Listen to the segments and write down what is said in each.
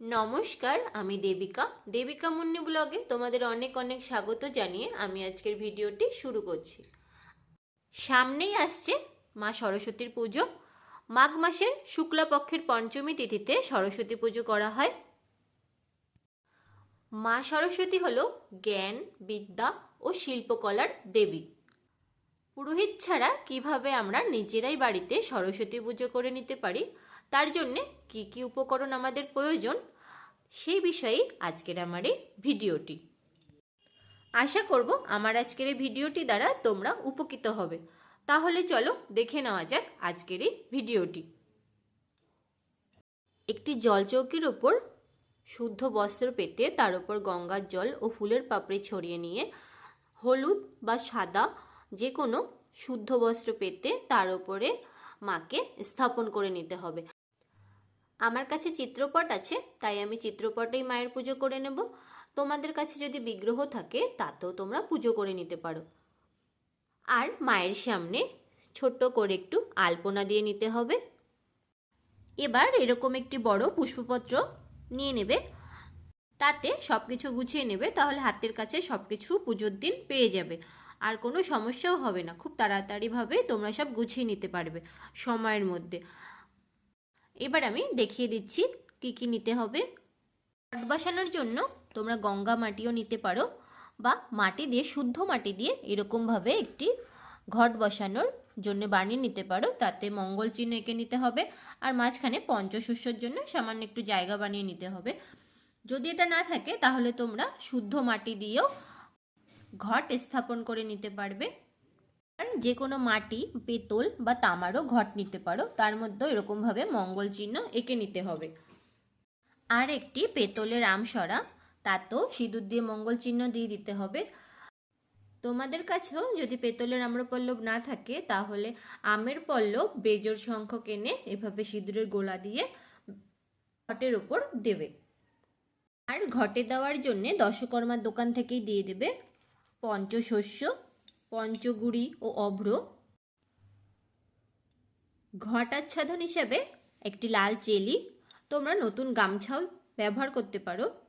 নমস্কার, আমি দেবিকা। দেবিকা মুন্নি ব্লগে তোমাদের অনেক অনেক স্বাগত জানিয়ে আমি আজকের ভিডিওটি শুরু করছি। সামনেই আসছে মা সরস্বতীর পুজো। মাঘ মাসের শুক্লাপক্ষের পঞ্চমী তিথিতে সরস্বতী পুজো করা হয়। মা সরস্বতী হল জ্ঞান, বিদ্যা ও শিল্পকলার দেবী। পুরোহিত ছাড়া কীভাবে আমরা নিজেরাই বাড়িতে সরস্বতী পুজো করে নিতে পারি তার জন্যে কি কি উপকরণ আমাদের প্রয়োজন, সেই বিষয়েই আজকের আমার এই ভিডিওটি। আশা করব আমার আজকের এই ভিডিওটি দ্বারা তোমরা উপকৃত হবে। তাহলে চলো দেখে নেওয়া যাক আজকের এই ভিডিওটি। একটি জলচৌকির ওপর শুদ্ধ বস্ত্র পেতে তার উপর গঙ্গার জল ও ফুলের পাপড়ি ছড়িয়ে নিয়ে হলুদ বা সাদা যে কোনো শুদ্ধ বস্ত্র পেতে তার উপরে মাকে স্থাপন করে নিতে হবে। আমার কাছে চিত্রপট আছে, তাই আমি চিত্রপটেই মায়ের পুজো করে নেব। তোমাদের কাছে যদি বিগ্রহ থাকে, তাতেও তোমরা পুজো করে নিতে পারো। আর মায়ের সামনে ছোট্ট করে একটু আলপনা দিয়ে নিতে হবে। এবার এরকম একটি বড় পুষ্পপত্র নিয়ে নেবে। তাতে সব কিছু গুছিয়ে নেবে, তাহলে হাতের কাছে সব কিছু পুজোর দিন পেয়ে যাবে। আর কোনো সমস্যাও হবে না, খুব তাড়াতাড়িভাবে তোমরা সব গুছিয়ে নিতে পারবে সময়ের মধ্যে। এবার আমি দেখিয়ে দিচ্ছি কি কি নিতে হবে। ঘট বসানোর জন্য তোমরা গঙ্গা মাটিও নিতে পারো বা মাটি দিয়ে, শুদ্ধ মাটি দিয়ে এরকমভাবে একটি ঘট বসানোর জন্য বানিয়ে নিতে পারো। তাতে মঙ্গল চিহ্ন এঁকে নিতে হবে আর মাঝখানে পঞ্চশস্যর জন্য সামান্য একটু জায়গা বানিয়ে নিতে হবে। যদি এটা না থাকে তাহলে তোমরা শুদ্ধ মাটি দিয়েও ঘট স্থাপন করে নিতে পারবে। যে কোনো মাটি, পেতল বা তামারও ঘট নিতে পারো। তার মধ্যেও এরকমভাবে মঙ্গল চিহ্ন এঁকে নিতে হবে। আর একটি পেতলের আমসরা, তাতেও সিঁদুর দিয়ে মঙ্গল চিহ্ন দিয়ে দিতে হবে। তোমাদের কাছেও যদি পেতলের আম্রপল্লব না থাকে, তাহলে আমের পল্লব বেজোর সংখ্যক এনে এভাবে সিঁদুরের গোলা দিয়ে ঘটের ওপর দেবে। আর ঘটে দেওয়ার জন্যে দশকর্মার দোকান থেকেই দিয়ে দেবে। পঞ্চশস্য পঞ্চগুড়ি ও অভ্র। ঘটাচ্ছাদন হিসেবে একটি লাল চেলি। তোমরা নতুন গামছাও ব্যবহার করতে পারো।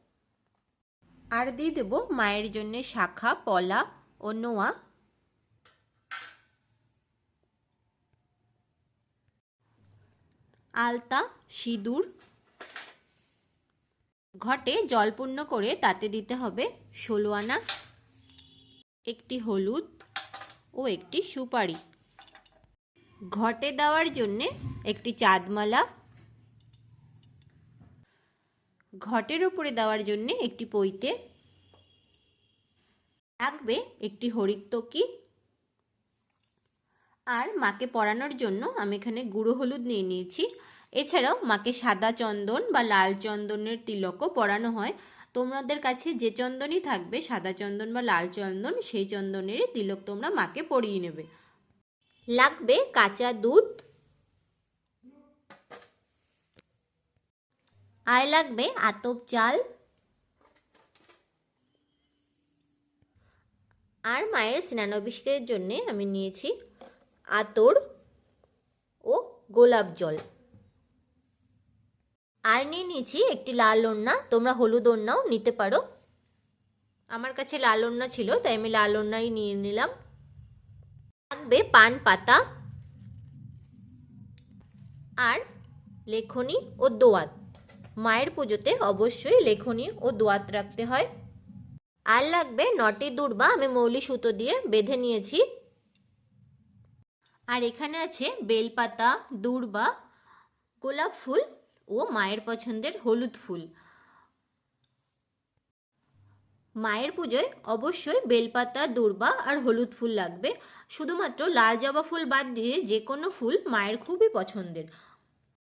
আর দিয়ে দেব মায়ের জন্য শাখা, পলা ও নোয়া। আলতা, সিঁদুর। ঘটে জলপূর্ণ করে তাতে দিতে হবে ষোলো আনা। একটি হলুদ। ও একটি সুপারি। ঘটে দেওয়ার জন্যে একটি চাঁদমালা। ঘটের উপরে দেওয়ার জন্যে একটি পৈতে। লাগবে একটি হরিত্তকি আর মাকে পরানোর জন্য আমি এখানে গুঁড়ো হলুদ নিয়ে নিয়েছি। এছাড়াও মাকে সাদা চন্দন বা লাল চন্দনের তিলকও পরানো হয়। তোমাদের কাছে যে চন্দনই থাকবে, সাদা চন্দন বা লাল চন্দন, সেই চন্দনের তিলক তোমরা মাকে পরিয়ে নেবে। লাগবে কাঁচা দুধ। আর লাগবে আতপ চাল। আর মায়ের স্নানাভিষেকের জন্য আমি নিয়েছি আতর ও গোলাপ জল। আর নিয়ে নিয়েছি একটি লাল ওড়না। তোমরা হলুদ ওড়নাও নিতে পারো। আমার কাছে লাল ওড়না ছিল, তাই আমি লাল ওড়নাই নিয়ে নিলাম। লাগবে পান পাতা আর লেখনি ও দোয়াত। মায়ের পুজোতে অবশ্যই লেখনি ও দোয়াত রাখতে হয়। আর লাগবে নটি দুর্বা, আমি মৌলি সুতো দিয়ে বেঁধে নিয়েছি। আর এখানে আছে বেলপাতা, দুর্বা, গোলাপ ফুল ও মায়ের পছন্দের হলুদ ফুল। মায়ের পুজোয় অবশ্যই বেলপাতা, দূর্বা আর হলুদ ফুল লাগবে। শুধুমাত্র লাল জবা ফুল বাদ দিয়ে যে কোনো ফুল মায়ের খুবই পছন্দের।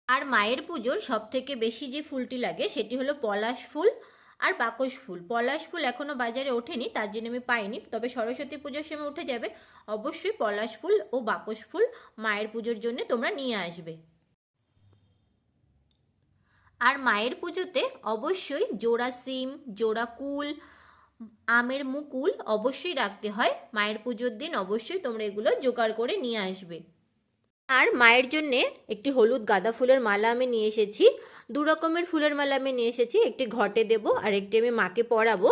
আর মায়ের পুজোর সব থেকে বেশি যে ফুলটি লাগে সেটি হলো পলাশ ফুল আর বাকস ফুল। পলাশ ফুল এখনও বাজারে ওঠেনি, তার জন্য আমি পাইনি। তবে সরস্বতী পুজোর সময় উঠে যাবে। অবশ্যই পলাশ ফুল ও বাকস ফুল মায়ের পুজোর জন্য তোমরা নিয়ে আসবে। আর মায়ের পুজোতে অবশ্যই জোড়া সিম, জোড়া কুল, আমের মুকুল অবশ্যই রাখতে হয়। মায়ের পুজোর দিন অবশ্যই তোমরা এগুলো জোগাড় করে নিয়ে আসবে। আর মায়ের জন্যে একটি হলুদ গাঁদা ফুলের মালা আমি নিয়ে এসেছি। দু রকমের ফুলের মালা আমি নিয়ে এসেছি। একটি ঘটে দেব, আর একটি আমি মাকে পরাবো।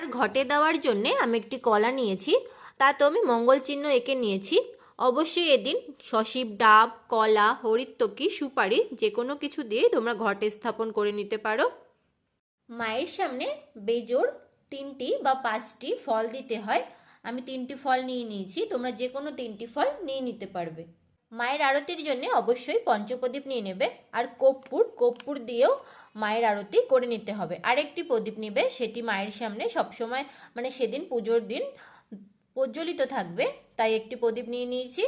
আর ঘটে দেওয়ার জন্যে আমি একটি কলা নিয়েছি। তাতেও আমি মঙ্গল চিহ্ন এঁকে নিয়েছি। অবশ্যই এদিন সশিব ডাব, কলা হরিত্তকি সুপারি যে কোনো কিছু দিয়ে তোমরা ঘটে স্থাপন করে নিতে পারো। মায়ের সামনে বেজোড় তিনটি বা পাঁচটি ফল দিতে হয়। আমি তিনটি ফল নিয়ে নিয়েছি, তোমরা যে কোনো তিনটি ফল নিয়ে নিতে পারবে। মায়ের আরতির জন্য অবশ্যই পঞ্চপ্রদীপ নিয়ে নেবে আর কর্পূর কর্পূর দিয়েও মায়ের আরতি করে নিতে হবে। আরেকটি প্রদীপ নেবে, সেটি মায়ের সামনে সবসময় মানে সেদিন পুজোর দিন প্রজ্বলিত থাকবে, তাই একটি প্রদীপ নিয়ে নিয়েছি।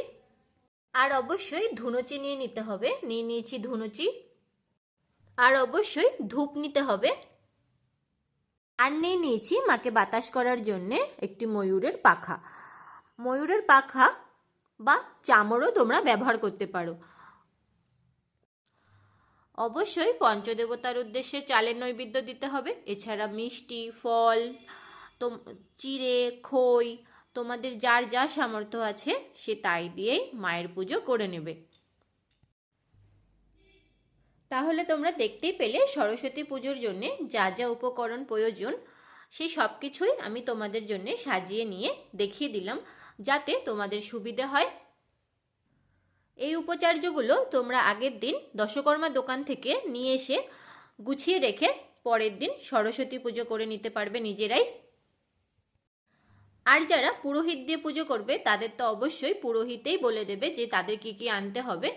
আর অবশ্যই ধুনুচি নিয়ে নিতে হবে, নিয়ে নিয়েছি ধুনুচি। আর অবশ্যই ধূপ নিতে হবে। আর নিয়ে নিয়েছি মাকে বাতাস করার জন্যে একটি ময়ূরের পাখা। ময়ূরের পাখা বা চামড়ও তোমরা ব্যবহার করতে পারো। অবশ্যই পঞ্চদেবতার উদ্দেশ্যে চালের নৈবেদ্য দিতে হবে। এছাড়া মিষ্টি, ফল চিড়ে, খই তোমাদের যার যা সামর্থ্য আছে, সে তাই দিয়েই মায়ের পুজো করে নেবে। তাহলে তোমরা দেখতেই পেলে সরস্বতী পুজোর জন্যে যা যা উপকরণ প্রয়োজন সেই সব কিছুই আমি তোমাদের জন্য সাজিয়ে নিয়ে দেখিয়ে দিলাম, যাতে তোমাদের সুবিধে হয়। এই উপচার্যগুলো তোমরা আগের দিন দশকর্মা দোকান থেকে নিয়ে এসে গুছিয়ে রেখে পরের দিন সরস্বতী পুজো করে নিতে পারবে নিজেরাই। আর যারা পুরোহিত দিয়ে পুজো করবে, তাদের তো অবশ্যই পুরোহিতেই বলে দেবে যে তাদের কি কি আনতে হবে।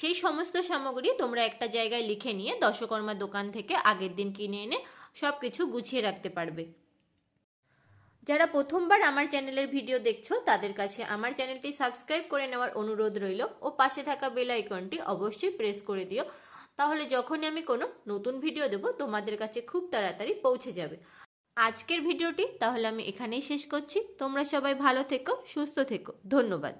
সেই সমস্ত সামগ্রী তোমরা একটা জায়গায় লিখে নিয়ে দশকর্মা দোকান থেকে আগের দিন কিনে এনে সব কিছু গুছিয়ে রাখতে পারবে। যারা প্রথমবার আমার চ্যানেলের ভিডিও দেখছ, তাদের কাছে আমার চ্যানেলটি সাবস্ক্রাইব করে নেওয়ার অনুরোধ রইল। ও পাশে থাকা বেল আইকনটি অবশ্যই প্রেস করে দিও। তাহলে যখনই আমি কোনো নতুন ভিডিও দেব, তোমাদের কাছে খুব তাড়াতাড়ি পৌঁছে যাবে। আজকের ভিডিওটি তাহলে আমি এখানেই শেষ করছি। তোমরা সবাই ভালো থেকো সুস্থ থেকো। ধন্যবাদ।